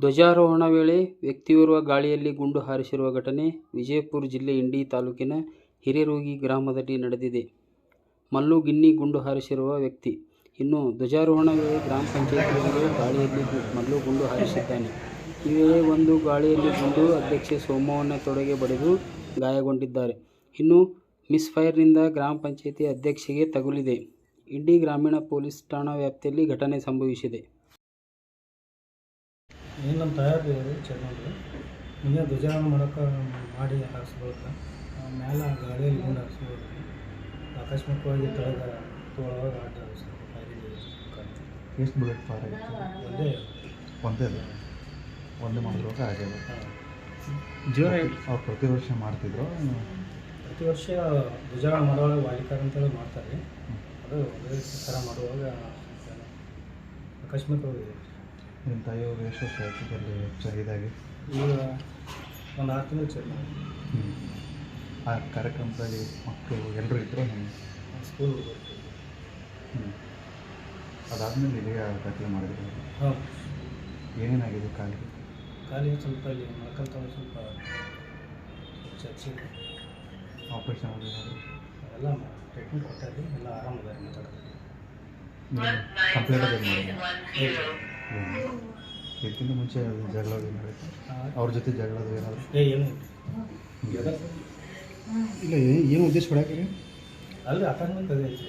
ಧ್ವಜಾರೋಹಣ ವೇಳೆ ವ್ಯಕ್ತಿಯೋರ್ವ ಗಾಳಿಯಲ್ಲಿ ಗುಂಡು ಹಾರಿಸಿರುವ ಘಟನೆ ವಿಜಯಪುರ ಜಿಲ್ಲೆ ಇಂಡಿ ತಾಲೂಕಿನ ಹಿರೇರೋಗಿ ಗ್ರಾಮದಲ್ಲಿ ನಡೆದಿದೆ. ಮಲ್ಲು ಗಿನ್ನಿ ಗುಂಡು ಹಾರಿಸಿರುವ ವ್ಯಕ್ತಿ. ಇನ್ನು ಧ್ವಜಾರೋಹಣ ವೇಳೆ ಗ್ರಾಮ ಪಂಚಾಯತಿಯೊಳಗೆ ಗಾಳಿಯಲ್ಲಿ ಮಲ್ಲು ಗುಂಡು ಹಾರಿಸಿದ್ದಾನೆ. ಈ ವೇಳೆ ಒಂದು ಗಾಳಿಯಲ್ಲಿ ಗುಂಡು ಅಧ್ಯಕ್ಷೆ ಸೋಮವನ್ನ ತೊಡೆಗೆ ಬಡಿದು ಗಾಯಗೊಂಡಿದ್ದಾರೆ. ಇನ್ನು ಮಿಸ್ಫೈರ್ನಿಂದ ಗ್ರಾಮ ಪಂಚಾಯತಿ ಅಧ್ಯಕ್ಷೆಗೆ ತಗುಲಿದೆ. ಇಂಡಿ ಗ್ರಾಮೀಣ ಪೊಲೀಸ್ ಠಾಣಾ ವ್ಯಾಪ್ತಿಯಲ್ಲಿ ಘಟನೆ ಸಂಭವಿಸಿದೆ. ಏನು ನಮ್ಮ ತಯಾರಿ ಚೆನ್ನಾಗಿ ಮುಂದೆ ಧ್ವಜಾರೋಹಣ ಮಾಡೋಕೆ ಮಾಡಿ ಹಾರಿಸ್ಬೇಕು ಮೇಲೆ ಗಾಳಿಯಲ್ಲಿ ಗುಂಡು ಹಾಕ್ಸ್ಬೋದು ಆಕಸ್ಮಿಕವಾಗಿ ತಳಗ ತೋಳವಾಗ ಆಟ ಎಷ್ಟು ಬುಲೆಟ್ ಫಾರ್ ಆಗಿತ್ತು ಒಂದೇ. ಒಂದೇ ಅಲ್ಲ? ಒಂದೇ ಮಾಡಿರುವಾಗ ಆಗ್ಯದ ಜೀವನ ಅವ್ರು ಪ್ರತಿ ವರ್ಷ ಮಾಡ್ತಿದ್ರು? ಪ್ರತಿ ವರ್ಷ ಧ್ವಜಾರೋಹಣ ಮಾಡುವಾಗ ವಾಲಿಕಾರ ಅಂತೇಳಿ ಮಾಡ್ತಾರೆ. ಅದು ಒಂದೇ ಥರ ಮಾಡುವಾಗ ಆಕಸ್ಮಿಕವಾಗಿ ನಿಮ್ಮ ತಾಯಿಯವರು ಎಷ್ಟು ವರ್ಷ ಆಯ್ತು ಅಲ್ಲಿ ಇದಾಗಿ ಈಗ ಒಂದು ಆರು ತಿಂಗಳು ಚೆನ್ನ ಹ್ಞೂ ಆ ಕಾರ್ಯಕ್ರಮದಲ್ಲಿ ಮಕ್ಕಳು ಎಲ್ಲರೂ ಇದ್ದರು ನಾನು ಸ್ಕೂಲ್ ಹ್ಞೂ ಅದಾದಮೇಲೆ ಇಲ್ಲಿಗೆ ದಾಖಲೆ ಮಾಡಿದ್ರು. ಹಾಂ. ಏನೇನಾಗಿದೆ ಕಾಲಿಗೆ? ಕಾಲಿಗೆ ಸ್ವಲ್ಪ ಇಲ್ಲಿ ಮೊಳಕಲ್ತ ಸ್ವಲ್ಪ ಚರ್ಚೆ ಆಪ್ರೇಷನ್ ಆಗಿದೆ ಎಲ್ಲ ಟ್ರೀಟ್ಮೆಂಟ್ ಕೊಟ್ಟಾಗಿ ಎಲ್ಲ ಆರಾಮದಾರಿ ಮಾತಾಡೋದು ಕಂಪ್ಲೇಂಟ್ ಅದೇ ಮಾಡಿದ್ರು? ಇದಕ್ಕಿಂತ ಮುಂಚೆ ಜಗಳ ಏನಾಗುತ್ತೆ ಅವ್ರ ಜೊತೆ ಜಗಳ ಏನಾದ್ರು? ಏ ಏನು ಇಲ್ಲ ಏನು ಉದ್ದೇಶ ಪಡ್ಯಾಕ್ರಿ ಅಲ್ಲಿ ಅಕಸ್ಮಾತ್ ಅದೇ ಐತಿ.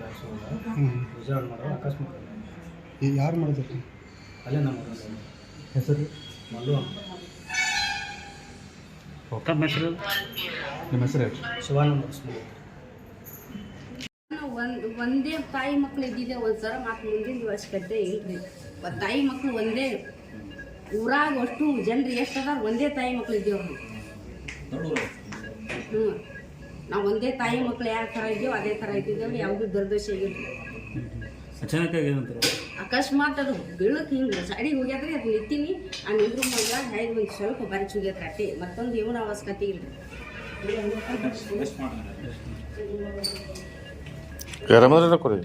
ಹಾಕ್ಸೋಲ್ಲ ಮಾಡೋ ಅಕಸ್ಮಾತ್ ಈಗ ಯಾರು ಮಾಡಿದ್ರಿ ಅಲ್ಲೇ ನಮ್ಮ ಹೆಸರು? ಮಲ್ಲು ಅಂತ ನಿಮ್ಮ ಹೆಸರು ಶಿವಾನಂದ ಒಂದು ಒಂದೇ ತಾಯಿ ಮಕ್ಳು ಇದ್ದಿದ್ದೆ ಒಂದು ಸಲ ಮತ್ತು ಮುಂದಿನ ಅವಶ್ಯಕತೆ ಇಲ್ರಿ. ತಾಯಿ ಮಕ್ಳು ಒಂದೇ ಊರಾಗ ಅಷ್ಟು ಜನರು ಎಷ್ಟು ಅದಾರ ಒಂದೇ ತಾಯಿ ಮಕ್ಳು ಇದ್ದೇವ್ರಿ ಹ್ಞೂ ನಾವು ಒಂದೇ ತಾಯಿ ಮಕ್ಳು ಯಾವ ಥರ ಇದ್ದೇವೆ ಅದೇ ಥರ ಇದ್ದಿದ್ದೇವ್ರಿ ಯಾವುದೂ ದುರ್ದೋಷ ಅಚಾನಕ್ಕಾಗಿ ಏನಂತಾರೆ? ಅಕಸ್ಮಾತ್ ಅದು ಬೀಳಕ್ಕೆ ಹಿಂಗೆ ಸೈಡಿಗೆ ಹೋಗ್ಯಾದ್ರಿ ಅದು ನಿಂತೀನಿ ಆ ನಿಂದ್ರ ಮಗ ಹೈದು ಒಂದು ಸ್ವಲ್ಪ ಬರಚ್ ಹೋಗ್ಯಾದ್ರಿ ಅಟ್ಟೆ ಮತ್ತೊಂದು ಏನು ಅವಶ್ಯಕತೆ ಇಲ್ರಿ. এরা মধ্যে করে।